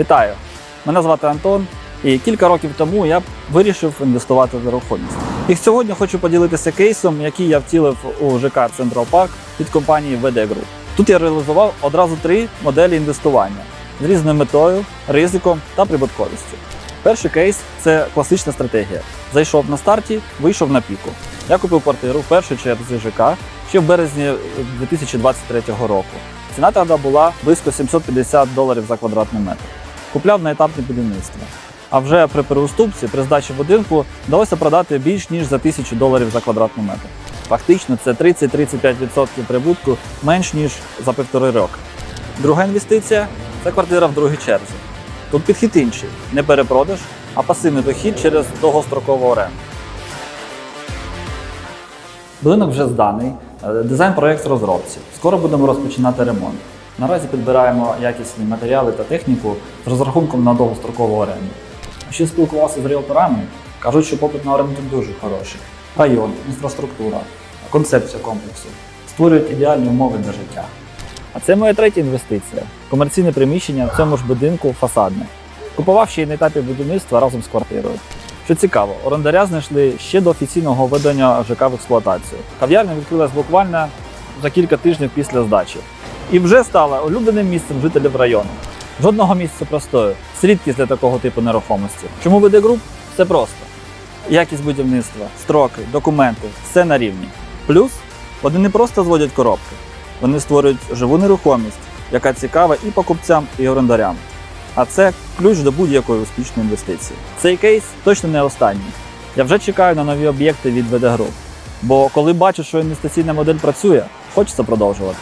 Вітаю! Мене звати Антон, і кілька років тому я вирішив інвестувати в нерухомість. І сьогодні хочу поділитися кейсом, який я втілив у ЖК Централ Парк від компанії VD Group. Тут я реалізував одразу три моделі інвестування з різною метою, ризиком та прибутковістю. Перший кейс це класична стратегія. Зайшов на старті, вийшов на піку. Я купив квартиру в першій черзі ЖК ще в березні 2023 року. Ціна тоді була близько 750 доларів за квадратний метр. Купляв на етапі будівництва. А вже при переуступці, при здачі будинку, вдалося продати більш ніж за 1000 доларів за квадратний метр. Фактично, це 30-35% прибутку менш ніж за півтори роки. Друга інвестиція це квартира в другій черзі. Тут підхід інший, не перепродаж, а пасивний дохід через довгострокову оренду. Будинок вже зданий, е, дизайн-проєкт в розробці. Скоро будемо розпочинати ремонт. Наразі підбираємо якісні матеріали та техніку з розрахунком на довгострокову оренду. Ще спілкувався з ріелторами, кажуть, що попит на оренду дуже хороший. Район, інфраструктура, концепція комплексу створюють ідеальні умови для життя. А це моя третя інвестиція комерційне приміщення в цьому ж будинку фасадне. Купував ще й на етапі будівництва разом з квартирою. Що цікаво, орендаря знайшли ще до офіційного введення ЖК в експлуатацію. Кав'ярня відкрилась буквально за кілька тижнів після здачі. І вже стала улюбленим місцем жителів району. Жодного місця простою. Це для такого типу нерухомості. Чому веде груп? Все просто. Якість будівництва, строки, документи все на рівні. Плюс вони не просто зводять коробки, вони створюють живу нерухомість, яка цікава і покупцям, і орендарям. А це ключ до будь-якої успішної інвестиції. Цей кейс точно не останній. Я вже чекаю на нові об'єкти від VD Group. Бо коли бачу, що інвестиційна модель працює, хочеться продовжувати.